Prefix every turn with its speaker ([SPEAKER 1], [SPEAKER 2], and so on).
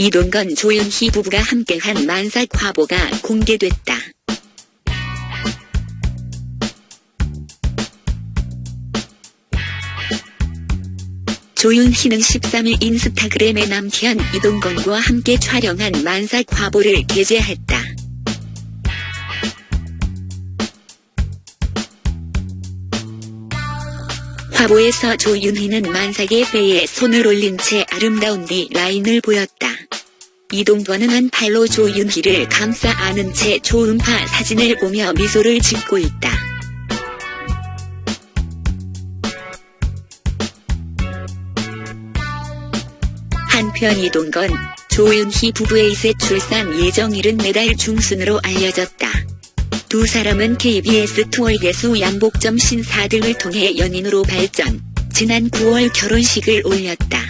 [SPEAKER 1] 이동건 조윤희 부부가 함께한 만삭 화보가 공개됐다. 조윤희는 13일 인스타그램에 남편 이동건과 함께 촬영한 만삭 화보를 게재했다. 화보에서 조윤희는 만삭의 배에 손을 올린 채 아름다운 네 라인을 보였다. 이동건은 한 팔로 조윤희를 감싸 안은 채 초음파 사진을 보며 미소를 짓고 있다. 한편 이동건, 조윤희 부부의 이세 출산 예정일은 내달 중순으로 알려졌다. 두 사람은 KBS 투어 예수 양복점 신사 등을 통해 연인으로 발전, 지난 9월 결혼식을 올렸다.